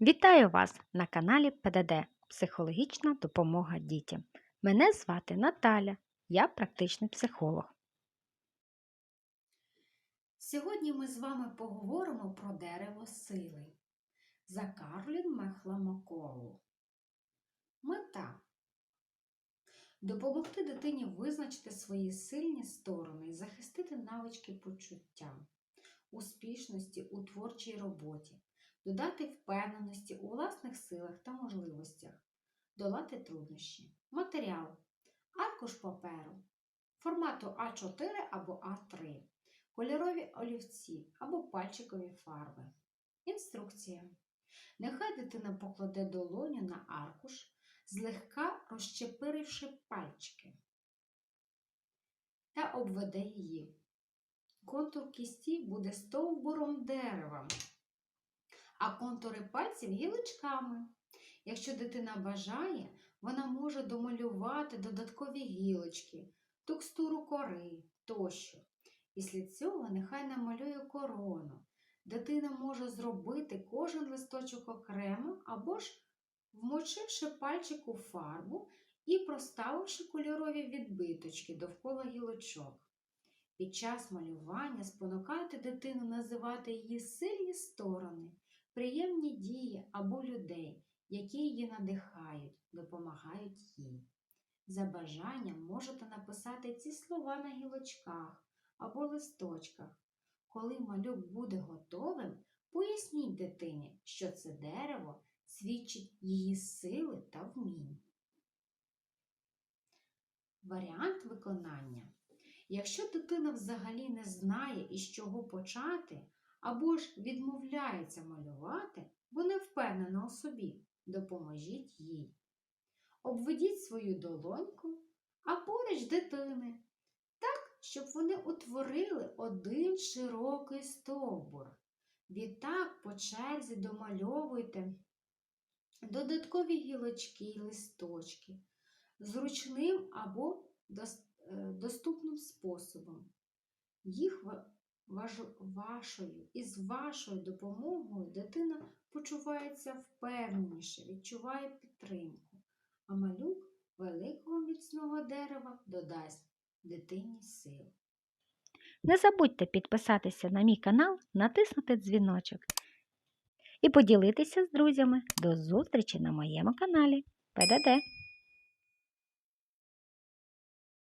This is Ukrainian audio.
Вітаю вас на каналі ПДД Психологічна допомога дітям. Мене звати Наталя, я практичний психолог. Сьогодні ми з вами поговоримо про дерево сили за Карлін Мехламаколу. Мета допомогти дитині визначити свої сильні сторони і захистити навички почуття, успішності у творчій роботі, додати впевненості у власних силах та можливостях, долати труднощі. Матеріал аркуш паперу формату А4 або А3 кольорові олівці або пальчикові фарби. Інструкція. Нехай дитина покладе долоню на аркуш, злегка розчепиривши пальчики та обведе її. Контур кісті буде стовбуром дерева, а контури пальців гілочками. Якщо дитина бажає, вона може домалювати додаткові гілочки, текстуру кори тощо. Після цього нехай намалює корону. Дитина може зробити кожен листочок окремо або ж вмочивши пальчик у фарбу і проставивши кольорові відбиточки довкола гілочок. Під час малювання спонукайте дитину називати її сильні сторони, приємні дії або людей, які її надихають, допомагають їй. За бажанням можете написати ці слова на гілочках або листочках. Коли малюк буде готовим, поясніть дитині, що це дерево свідчить її сили та вмінь. Варіант виконання. Якщо дитина взагалі не знає, із чого почати, або ж відмовляється малювати, бо не впевнена у собі, допоможіть їй. Обведіть свою долоньку, а поруч дитини щоб вони утворили один широкий стовбур. Відтак по черзі домальовуйте додаткові гілочки і листочки зручним або доступним способом. Їх вашою і з вашою допомогою дитина почувається впевненіше, відчуває підтримку, а малюк великого міцного дерева додасть дитині сил. Не забудьте підписатися на мій канал, натиснути дзвіночок і поділитися з друзями. До зустрічі на моєму каналі ПДД.